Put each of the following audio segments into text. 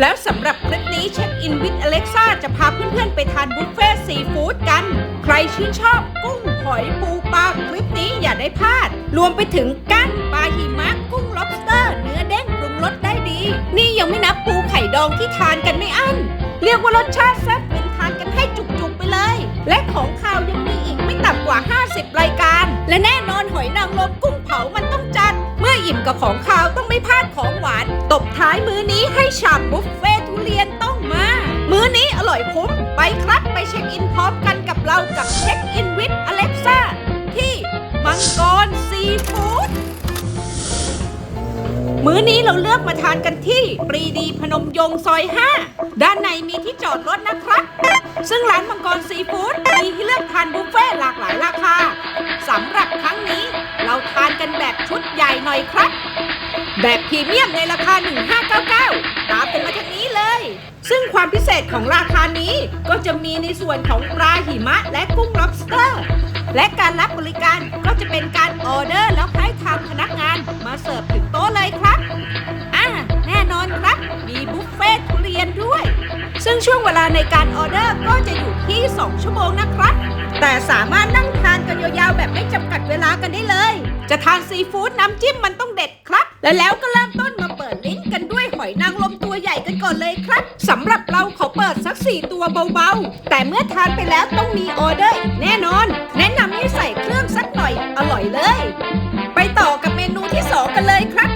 แล้วสำหรับคลิปนี้เช็คอินวิดอเล็กซ่าจะพาเพื่อนๆไปทานบุฟเฟ่ต์ซีฟู้ดกัน ใครชื่นชอบกุ้งหอยปูปลาคลิปนี้อย่าได้พลาด รวมไปถึงกั้งปลาหิมะกุ้ง lobster เนื้อเด้งปรุงรสได้ดี นี่ยังไม่นับปูไข่ดองที่ทานกันไม่อั้น เรียกว่ารสชาติแซ่บเป็นทานกันให้จุกๆไปเลย และของคาวยังมีอีกไม่ต่ำกว่า 50 รายการ และแน่นอนหอยนางรมกุ้งเผามันต้องจัด อิ่มกับของคาวต้องไม่พลาดของหวาน ตบท้ายมื้อนี้ให้ฉ่ำบุฟเฟ่ทุเรียนต้องมา มื้อนี้อร่อยคุ้ม ไปครับไปเช็คอินพร้อมกันกับเรากับเช็คอินวิทอเล็กซ่าที่มังกรซีฟู้ดมื้อนี้เราเลือกมาทานกันที่ปรีดีพนมยงซอย 5 ด้านในมีที่จอดรถนะครับ ซึ่งร้านมังกรซีฟู้ดมีให้เลือกทานบุฟเฟ่ต์หลากหลายราคาสำหรับครั้งนี้ เราทานกันแบบชุดใหญ่หน่อยครับ แบบพรีเมียมในราคา 1599 ตามกันมาทางนี้เลย ซึ่งความพิเศษของราคานี้ก็จะมีในส่วนของปลาหิมะและกุ้ง lobster และการรับบริการก็จะเป็นการออเดอร์แล้วให้ทางพนักงานมาเสิร์ฟถึงโต๊ะเลยครับอ่าแน่นอนครับ มีบุฟเฟ่ต์ทุเรียนด้วย ซึ่งช่วงเวลาในการออเดอร์ก็จะอยู่ที่ 2 ชั่วโมงนะครับ แต่สามารถนั่งานกันยาวๆแบบไม่จำกัดเวลากันได้เลย จะทานซีฟู้ดน้ำจิ้มมันต้องเด็ดครับ และแล้วก็เริ่มต้นมาเปิดลิ้นกันด้วยหอยนางรมตัวใหญ่กันก่อนเลยครับสำหรับเราขอเปิดสัก4ตัวเบาๆ แต่เมื่อทานไปแล้วต้องมีออเดอร์อีกแน่นอน แนะนำให้ใส่เครื่องสักหน่อยอร่อยเลย ไปต่อกับเมนูที่2กันเลยครับ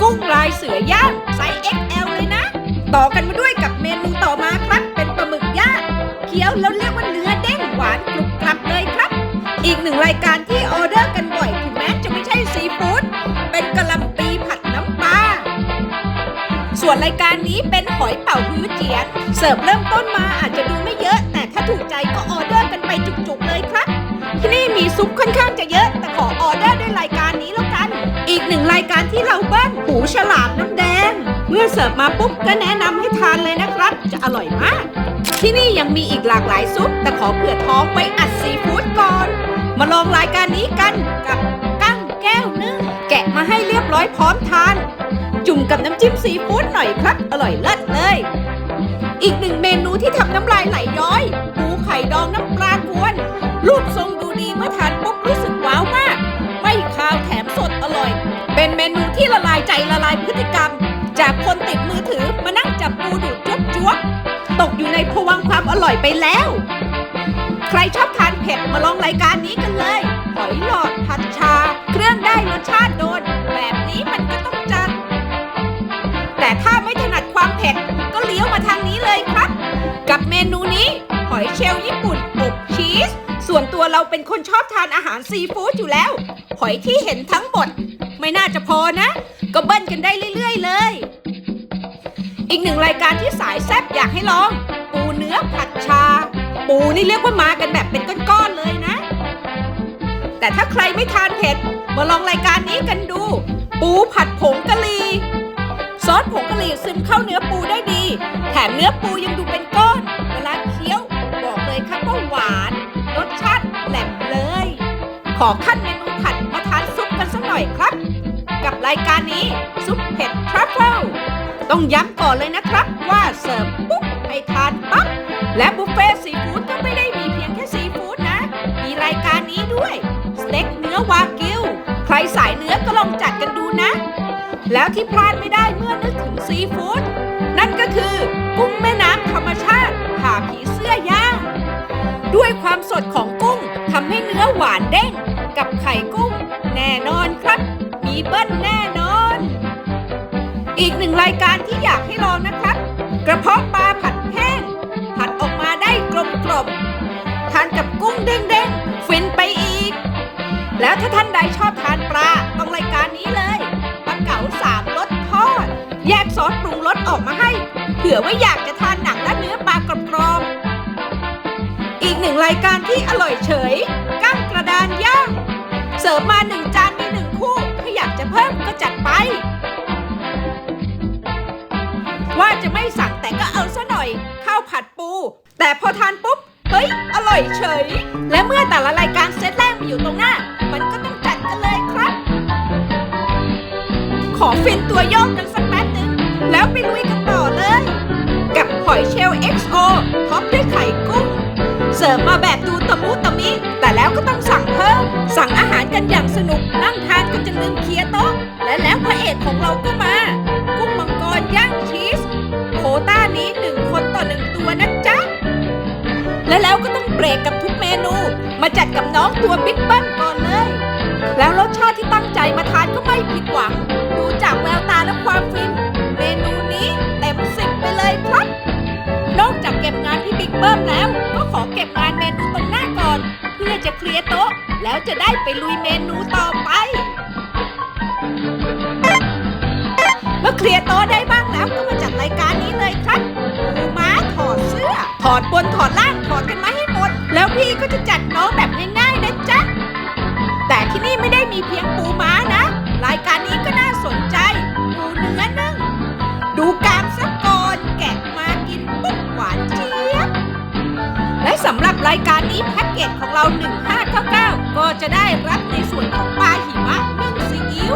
กุ้งลายเสือย่างไซส์ XL เลยนะ ต่อกันมาด้วยกับ นึ่งรายการที่ออเดอร์กันบ่อยถึงแม้จะไม่ใช่ซีฟู้ดเป็นกะหล่ำปีผัดน้ำปลาส่วนรายการนี้เป็นหอยเป่าฮื้อเจียน เสิร์ฟเริ่มต้นมาอาจจะดูไม่เยอะ แต่ถ้าถูกใจก็ออเดอร์กันไปจุกๆเลยครับ ที่นี่มีซุปค่อนข้างจะเยอะ แต่ขอออเดอร์ด้วยรายการนี้แล้วกัน อีกหนึ่งรายการที่เราเบิ้ลหูฉลามน้ำแดง เมื่อเสิร์ฟมาปุ๊บก็แนะนำให้ทานเลยนะครับ จะอร่อยมาก ที่นี่ยังมีอีกหลากหลายซุป แต่ขอเผื่อท้องไว้อัดซีฟู้ดก่อน มาลองรายการนี้กันกับกั้งแก้วนึ่งแกะมาให้เรียบร้อยพร้อมทาน จุ่มกับน้ำจิ้มซีฟู้ดหน่อยครับ อร่อยเลิศเลย อีกหนึ่งเมนูที่ทำน้ำลายไหลย้อยปูไข่ดองน้ำปลากวน รูปทรงดูดีเมื่อทานปุ๊บรู้สึกว้าวมาก ไม่คาวแถมสดอร่อย เป็นเมนูที่ละลายใจละลายพฤติกรรม จากคนติดมือถือมานั่งจับปูดูดจุ๊บจุ๊บตกอยู่ในภวังความอร่อยไปแล้ว ใครชอบทานเผ็ดมาลองรายการนี้กันเลยหอยหลอดผัดชา เครื่องได้รสชาติโดน แบบนี้มันก็ต้องจัด แต่ถ้าไม่ถนัดความเผ็ดก็เลี้ยวมาทางนี้เลยครับ กับเมนูนี้ หอยเชลล์ญี่ปุ่นอบชีส ส่วนตัวเราเป็นคนชอบทานอาหารซีฟู้ดอยู่แล้ว หอยที่เห็นทั้งหมด ไม่น่าจะพอนะ ก็เบิ้ลกันได้เรื่อย ๆ เลย อีกหนึ่งรายการที่สายแซ่บอยากให้ลอง ปูเนื้อผัดชา ปูนี่เรียกว่ามากันแบบเป็นก้อนๆเลยนะ แต่ถ้าใครไม่ทานเผ็ดมาลองรายการนี้กันดู ปูผัดผงกะหรี่ซอสผงกะหรี่ซึมเข้าเนื้อปูได้ดี แถมเนื้อปูยังดูเป็นก้อน เวลาเคี้ยวบอกเลยครับว่าหวาน รสชาติแหลมเลย ขอขั้นเมนูผัดมาทานซุปกันสักหน่อยครับ กับรายการนี้ซุปเผ็ดทรัฟเฟิลต้องย้ำก่อนเลยนะครับว่าเสิร์ฟปุ๊บให้ทานปั๊บ และบุฟเฟ่ต์ซีฟู้ดก็ไม่ได้มีเพียงแค่ซีฟู้ดนะ มีรายการนี้ด้วย สเต็กเนื้อวากิว ใครสายเนื้อก็ลองจัดกันดูนะ แล้วที่พลาดไม่ได้เมื่อนึกถึงซีฟู้ดนั่นก็คือกุ้งแม่น้ำธรรมชาติผ่าผีเสื้อย่างด้วยความสดของกุ้งทำให้เนื้อหวานเด้ง กับไข่กุ้ง แน่นอนครับ มีเบิ้ลแน่นอน อีกหนึ่งรายการที่อยากให้ลองนะครับ กระเพาะปลาผัด ๆทานกับกุ้งเด้งฟินไปอีก แล้วถ้าท่านใดชอบทานปลาต้องรายการนี้เลยปลาเก๋าสามรสทอด แยกซอสปรุงรสออกมาให้ เผื่อว่าอยากจะทานหนังและเนื้อปลากรอบๆอีกหนึ่งรายการที่อร่อยเฉยกั้งกระดานย่างเสิร์ฟมาหนึ่งจานมีหนึ่งคู่ถ้าอยากจะเพิ่มก็จัดไป ว่าจะไม่สั่งแต่ก็เอาซะหน่อยข้าวผัดปู แต่พอทานปุ๊บ เฮ้ย อร่อยเฉย และเมื่อแต่ละรายการเซตแรกมาอยู่ตรงหน้า มันก็ต้องจัดกันเลยครับ ขอฟินตัวโยกกันสักแป๊บหนึ่งแล้วไปลุยกันต่อเลย กับหอยเชลล์ XO ท็อปด้วยไข่กุ้ง เสิร์ฟมาแบบดูตะมุตะมิ แต่แล้วก็ต้องสั่งเพิ่ม สั่งอาหารกันอย่างสนุก นั่งทานกันจนลืมเคลียร์โต เบรกกับทุกเมนู มาจัดกับน้องตัวบิ๊กเบิ้ลก่อนเลย แล้วรสชาติที่ตั้งใจมาทานก็ไม่ผิดหวัง ดูจากแววตาและความฟิน เมนูนี้เต็มสิบไปเลยครับ นอกจากเก็บงานที่บิ๊กเบิ้มแล้ว ก็ขอเก็บงานเมนูตรงหน้าก่อน เพื่อจะเคลียร์โต๊ะ แล้วจะได้ไปลุยเมนูต่อไป เมื่อเคลียร์โต๊ะได้ พี่ก็จะจัดน้องแบบง่ายๆนะจ๊ะ แต่ที่นี่ไม่ได้มีเพียงปูม้านะ รายการนี้ก็น่าสนใจปูเนื้อนึ่ง ดูกามซะก่อนแกะมากินปุ๊บหวานเจี๊ยบ และสำหรับรายการนี้แพ็กเกจของเรา 1599 ก็จะได้รับในส่วนของปลาหิมะนึ่งซีอิ๊ว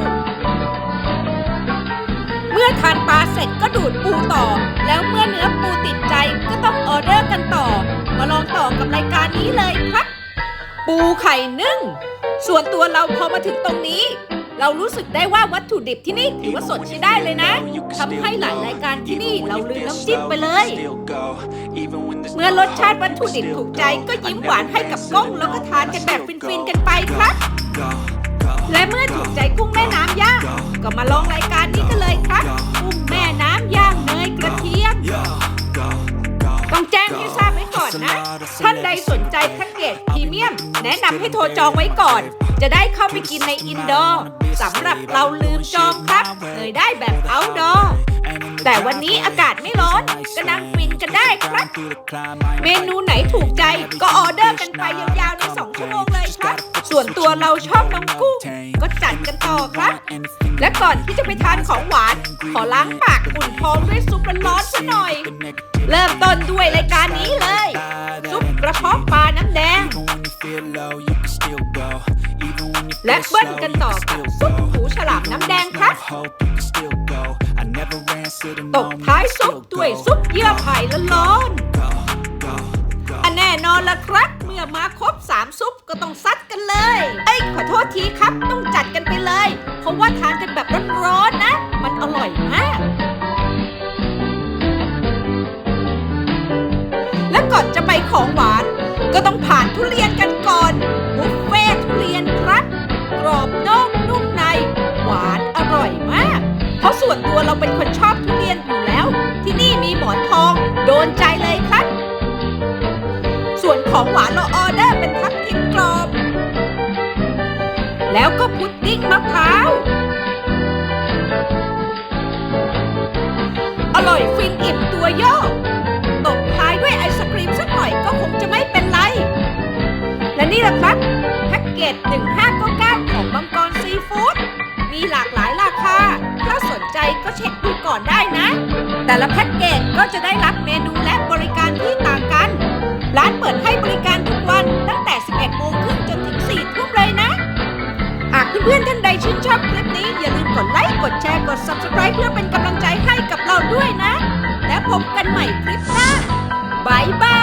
เมื่อทานปลาเสร็จก็ดูดปูต่อ แล้วเมื่อเนื้อปูติดใจก็ต้องออเดอร์กันต่อ มาลองต่อกับรายการนี้เลยครับ ปูไข่นึ่ง ส่วนตัวเราพอมาถึงตรงนี้ เรารู้สึกได้ว่าวัตถุดิบที่นี่ถือว่าสดใช้ได้เลยนะทำให้หลายรายการที่นี่เราลืมน้ำจิ้มไปเลย เมื่อรสชาติวัตถุดิบถูกใจก็ยิ้มหวานให้กับกล้องแล้วก็ทานกันแบบฟินๆกันไปครับ และเมื่อถูกใจกุ้งแม่น้ำย่างก็มาลองรายการ ท่านใดสนใจแพ็กเกจพรีเมียม แนะนำให้โทรจองไว้ก่อน จะได้เข้าไปกินในอินดอร์สำหรับเราลืมจองครับเลยได้แบบเอาดอ แต่วันนี้อากาศไม่ร้อน ก็นั่งฟินกันได้ครับ เมนูไหนถูกใจก็ออเดอร์กันไปยาวๆใน2ชั่วโมงเลยครับ ส่วนตัวเราชอบน้องกุ้งก็จัดกันต่อครับ และก่อนที่จะไปทานของหวาน ขอล้างปากอุ่นท้องด้วยซุปร้อนๆซะหน่อย เริ่มต้นด้วยรายการนี้เลย ซุปกระเพาะปลาน้ำแดง และเบิ้ลกันต่อกับซุปหูฉลามน้ำแดงครับ ตบท้ายซุปด้วยซุปเยื่อไผ่ร้อนๆอันแน่นอนละครับ เมื่อมาครบ3ซุปก็ต้องซัดกันเลย เอ้ยขอโทษทีครับต้องจัดกันไปเลย เพราะว่าทานกันแบบร้อนๆนะ มันอร่อยมาก และก่อนจะไปของหวาน ก็ต้องผ่านทุเรียนกันก่อน เราเป็นคนชอบทุเรียนอยู่แล้ว ที่นี่มีหมอนทอง โดนใจเลยครับ ส่วนของหวานเราออเดอร์เป็นทับทิมกรอบ แล้วก็พุดดิ้งมะพร้าว อร่อยฟินอิ่มตัวย่อตบท้ายด้วยไอศครีมสักหน่อยก็คงจะไม่เป็นไร และนี่แหละครับ แพ็กเกจ 1599ของมังกรซีฟู้ดมีหลากหลาย ก่อนได้นะ แต่ละแพ็กเกจก็จะได้รับเมนูและบริการที่ต่างกัน ร้านเปิดให้บริการทุกวันตั้งแต่ 11 โมงครึ่งจนถึง 4 ทุ่มเลยนะ หากเพื่อนๆท่านใดชื่นชอบคลิปนี้ อย่าลืมกดไลค์ กดแชร์ กด Subscribe เพื่อเป็นกำลังใจให้กับเราด้วยนะ แล้วพบกันใหม่คลิปหน้าบายบาย